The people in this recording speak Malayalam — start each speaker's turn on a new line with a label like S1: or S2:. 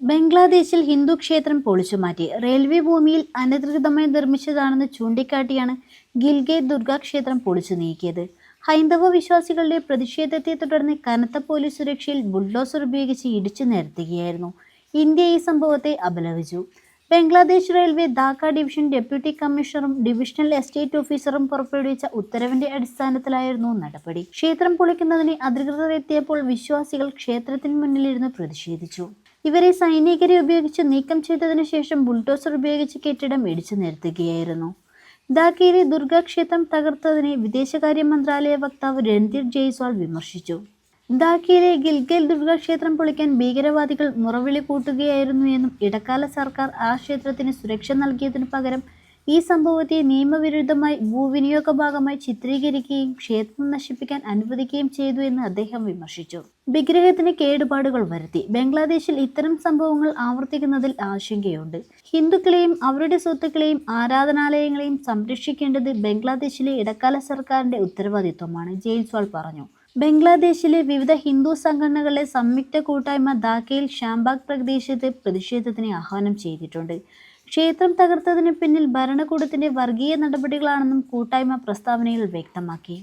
S1: ബംഗ്ലാദേശിൽ ഹിന്ദു ക്ഷേത്രം പൊളിച്ചുമാറ്റി റെയിൽവേ ഭൂമിയിൽ അനധികൃതമായി നിർമ്മിച്ചതാണെന്ന് ചൂണ്ടിക്കാട്ടിയാണ് ഗിൽഗേ ദുർഗാ ക്ഷേത്രം പൊളിച്ചു നീക്കിയത്. ഹൈന്ദവ വിശ്വാസികളുടെ പ്രതിഷേധത്തെ തുടർന്ന് കനത്ത പോലീസ് സുരക്ഷയിൽ ബുൾഡോസർ ഉപയോഗിച്ച് ഇടിച്ചു നിരത്തുകയായിരുന്നു. ഇന്ത്യ ഈ സംഭവത്തെ അപലപിച്ചു. Bangladesh railway Dhaka division deputy കമ്മീഷണറും divisional estate ഓഫീസറും പുറപ്പെടുവിച്ച ഉത്തരവിന്റെ അടിസ്ഥാനത്തിലായിരുന്നു നടപടി. ക്ഷേത്രം പൊളിക്കുന്നതിന് അധികൃതർ എത്തിയപ്പോൾ വിശ്വാസികൾ ക്ഷേത്രത്തിന് മുന്നിലിരുന്ന് പ്രതിഷേധിച്ചു. ഇവരെ സൈനികരെ ഉപയോഗിച്ച് നീക്കം ചെയ്തതിനു ശേഷം ബുൾഡോസർ ഉപയോഗിച്ച് കെട്ടിടം ഇടിച്ചു നിരത്തുകയായിരുന്നു ധാക്കയിലെ ദുർഗാക്ഷേത്രം തകർത്തതിനെ വിദേശകാര്യ മന്ത്രാലയ വക്താവ് രൺധീർ ജയ്സ്വാൾ വിമർശിച്ചു. ധാക്കയിലെ ഗിൽഗൽ ദുർഗാക്ഷേത്രം പൊളിക്കാൻ ഭീകരവാദികൾ മുറവിളി കൂട്ടുകയായിരുന്നു എന്നും ഇടക്കാല സർക്കാർ ആ ക്ഷേത്രത്തിന് സുരക്ഷ നൽകിയതിനു പകരം ഈ സംഭവത്തെ നിയമവിരുദ്ധമായി ഭൂവിനിയോഗ ഭാഗമായി ചിത്രീകരിക്കുകയും ക്ഷേത്രം നശിപ്പിക്കാൻ അനുവദിക്കുകയും ചെയ്തു എന്ന് അദ്ദേഹം വിമർശിച്ചു. വിഗ്രഹത്തിന് കേടുപാടുകൾ വരുത്തി. ബംഗ്ലാദേശിൽ ഇത്തരം സംഭവങ്ങൾ ആവർത്തിക്കുന്നതിൽ ആശങ്കയുണ്ട്. ഹിന്ദുക്കളെയും അവരുടെ സ്വത്തുക്കളെയും ആരാധനാലയങ്ങളെയും സംരക്ഷിക്കേണ്ടത് ബംഗ്ലാദേശിലെ ഇടക്കാല സർക്കാരിന്റെ ഉത്തരവാദിത്വമാണ് ജയ്സ്വാൾ പറഞ്ഞു. ബംഗ്ലാദേശിലെ വിവിധ ഹിന്ദു സംഘടനകളെ സംയുക്ത കൂട്ടായ്മ ധാക്കയിൽ ഷാംബാഗ് പ്രദേശത്ത് പ്രതിഷേധത്തിന് ആഹ്വാനം ചെയ്തിട്ടുണ്ട്. ക്ഷേത്രം തകർത്തതിന് പിന്നിൽ ഭരണകൂടത്തിന്റെ വർഗീയ നടപടികളാണെന്നും കൂട്ടായ്മ പ്രസ്താവനയിൽ വ്യക്തമാക്കി